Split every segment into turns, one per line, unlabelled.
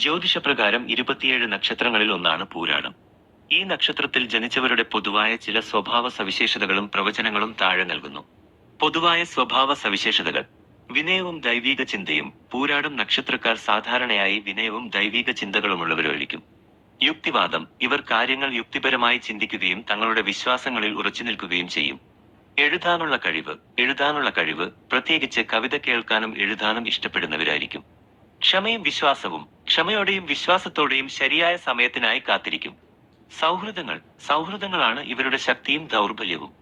ജ്യോതിഷപ്രകാരം ഇരുപത്തിയേഴ് നക്ഷത്രങ്ങളിൽ ഒന്നാണ് പൂരാടം. ഈ നക്ഷത്രത്തിൽ ജനിച്ചവരുടെ പൊതുവായ ചില സ്വഭാവ സവിശേഷതകളും പ്രവചനങ്ങളും താഴെ നൽകുന്നു. പൊതുവായ സ്വഭാവ സവിശേഷതകൾ. വിനയവും ദൈവിക ചിന്തയും പൂരാടം നക്ഷത്രക്കാർ സാധാരണയായി വിനയവും ദൈവിക ചിന്തകളുമുള്ളവരായിരിക്കും യുക്തിവാദം. ഇവർ കാര്യങ്ങൾ യുക്തിപരമായി ചിന്തിക്കുകയും തങ്ങളുടെ വിശ്വാസങ്ങളിൽ ഉറച്ചു നിൽക്കുകയും ചെയ്യും. എഴുതാനുള്ള കഴിവ്. എഴുതാനുള്ള കഴിവ്. പ്രത്യേകിച്ച് കവിത കേൾക്കാനും എഴുതാനും ഇഷ്ടപ്പെടുന്നവരായിരിക്കും. ക്ഷമയും വിശ്വാസവും. ക്ഷമയോടെയും വിശ്വാസത്തോടെയും ശരിയായ സമയത്തിനായി കാത്തിരിക്കും. സൗഹൃദങ്ങൾ സൗഹൃദങ്ങളാണ് ഇവരുടെ ശക്തിയും ദൗർബല്യവും.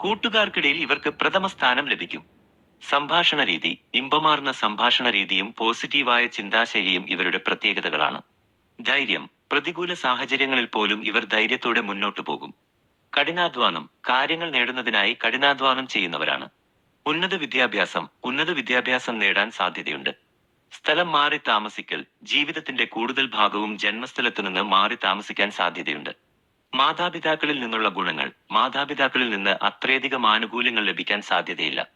കൂട്ടുകാർക്കിടയിൽ ഇവർക്ക് പ്രഥമ സ്ഥാനം ലഭിക്കും. സംഭാഷണ രീതി ഇമ്പമാർന്ന സംഭാഷണ രീതിയും പോസിറ്റീവായ ചിന്താശൈലിയും ഇവരുടെ പ്രത്യേകതകളാണ്. ധൈര്യം പ്രതികൂല സാഹചര്യങ്ങളിൽ പോലും ഇവർ ധൈര്യത്തോടെ മുന്നോട്ടു പോകും. കഠിനാധ്വാനം കാര്യങ്ങൾ നേടുന്നതിനായി കഠിനാധ്വാനം ചെയ്യുന്നവരാണ്. ഉന്നത വിദ്യാഭ്യാസം ഉന്നത വിദ്യാഭ്യാസം നേടാൻ സാധ്യതയുണ്ട്. സ്ഥലം മാറി താമസിക്കൽ ജീവിതത്തിന്റെ കൂടുതൽ ഭാഗവും ജന്മസ്ഥലത്തു നിന്ന് മാറി താമസിക്കാൻ സാധ്യതയുണ്ട്. മാതാപിതാക്കളിൽ നിന്നുള്ള ഗുണങ്ങൾ മാതാപിതാക്കളിൽ നിന്ന് അത്രയധികം ആനുകൂല്യങ്ങൾ ലഭിക്കാൻ സാധ്യതയില്ല.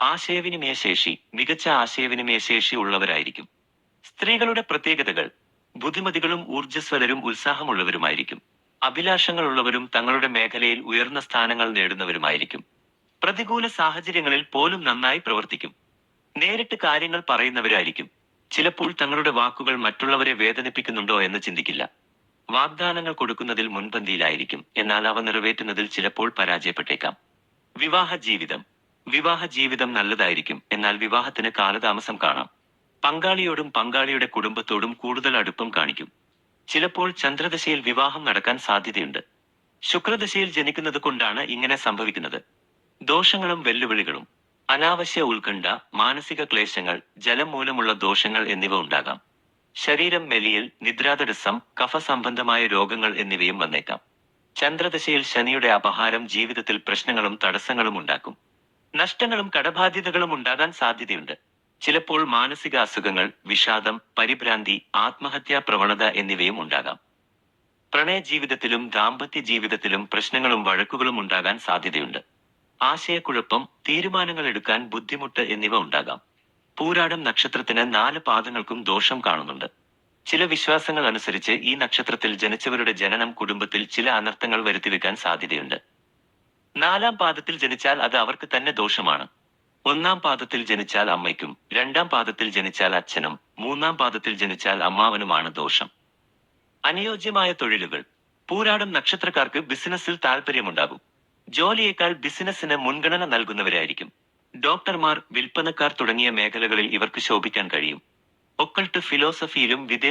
ആശയവിനിമയ ശേഷി മികച്ച ആശയവിനിമയ ശേഷി ഉള്ളവരായിരിക്കും. സ്ത്രീകളുടെ പ്രത്യേകതകൾ ബുദ്ധിമതികളും ഊർജസ്വലരും ഉത്സാഹമുള്ളവരുമായിരിക്കും. അഭിലാഷങ്ങളുള്ളവരും തങ്ങളുടെ മേഖലയിൽ ഉയർന്ന സ്ഥാനങ്ങൾ നേടുന്നവരുമായിരിക്കും. പ്രതികൂല സാഹചര്യങ്ങളിൽ പോലും നന്നായി പ്രവർത്തിക്കും. നേരിട്ട് കാര്യങ്ങൾ പറയുന്നവരായിരിക്കും. ചിലപ്പോൾ തങ്ങളുടെ വാക്കുകൾ മറ്റുള്ളവരെ വേദനിപ്പിക്കുന്നുണ്ടോ എന്ന് ചിന്തിക്കില്ല. വാഗ്ദാനങ്ങൾ കൊടുക്കുന്നതിൽ മുൻപന്തിയിലായിരിക്കും എന്നാൽ അവ നിറവേറ്റുന്നതിൽ ചിലപ്പോൾ പരാജയപ്പെട്ടേക്കാം. വിവാഹ ജീവിതം. വിവാഹ ജീവിതം നല്ലതായിരിക്കും എന്നാൽ വിവാഹത്തിന് കാലതാമസം കാണാം. പങ്കാളിയോടും പങ്കാളിയുടെ കുടുംബത്തോടും കൂടുതൽ അടുപ്പം കാണിക്കും. ചിലപ്പോൾ ചന്ദ്രദശയിൽ വിവാഹം നടക്കാൻ സാധ്യതയുണ്ട്. ശുക്രദശയിൽ ജനിക്കുന്നത് കൊണ്ടാണ് ഇങ്ങനെ സംഭവിക്കുന്നത്. ദോഷങ്ങളും വെല്ലുവിളികളും. അനാവശ്യ ഉത്കണ്ഠ മാനസിക ക്ലേശങ്ങൾ ജലം മൂലമുള്ള ദോഷങ്ങൾ എന്നിവ ഉണ്ടാകാം. ശരീരം മെലിയൽ നിദ്രാതടസ്സം കഫ സംബന്ധമായ രോഗങ്ങൾ എന്നിവയും വന്നേക്കാം. ചന്ദ്രദശയിൽ ശനിയുടെ അപഹാരം ജീവിതത്തിൽ പ്രശ്നങ്ങളും തടസ്സങ്ങളും ഉണ്ടാക്കും. നഷ്ടങ്ങളും കടബാധ്യതകളും ഉണ്ടാകാൻ സാധ്യതയുണ്ട്. ചിലപ്പോൾ മാനസിക അസുഖങ്ങൾ വിഷാദം പരിഭ്രാന്തി ആത്മഹത്യാ പ്രവണത എന്നിവയും ഉണ്ടാകാം. പ്രണയ ജീവിതത്തിലും ദാമ്പത്യ ജീവിതത്തിലും പ്രശ്നങ്ങളും വഴക്കുകളും ഉണ്ടാകാൻ സാധ്യതയുണ്ട്. ആശയക്കുഴപ്പം തീരുമാനങ്ങൾ എടുക്കാൻ ബുദ്ധിമുട്ട് എന്നിവ ഉണ്ടാകാം. പൂരാടം നക്ഷത്രത്തിന് നാല് പാദങ്ങൾക്കും ദോഷം കാണുന്നുണ്ട്. ചില വിശ്വാസങ്ങൾ അനുസരിച്ച് ഈ നക്ഷത്രത്തിൽ ജനിച്ചവരുടെ ജനനം കുടുംബത്തിൽ ചില അനർത്ഥങ്ങൾ വരുത്തിവെക്കാൻ സാധ്യതയുണ്ട്. നാലാം പാദത്തിൽ ജനിച്ചാൽ അത് അവർക്ക് തന്നെ ദോഷമാണ്. ഒന്നാം പാദത്തിൽ ജനിച്ചാൽ അമ്മയ്ക്കും രണ്ടാം പാദത്തിൽ ജനിച്ചാൽ അച്ഛനും മൂന്നാം പാദത്തിൽ ജനിച്ചാൽ അമ്മാവനുമാണ് ദോഷം. അനുയോജ്യമായ തൊഴിലുകൾ. പൂരാടം നക്ഷത്രക്കാർക്ക് ബിസിനസ്സിൽ താല്പര്യമുണ്ടാകും ജോലിയേക്കാൾ ബിസിനസ്സിന് മുൻഗണന നൽകുന്നവരായിരിക്കും. ഡോക്ടർമാർ വിൽപ്പനക്കാർ തുടങ്ങിയ മേഖലകളിൽ ഇവർക്ക് ശോഭിക്കാൻ കഴിയും. ഒക്കൾട്ട് ഫിലോസഫിയിലും വിദേശ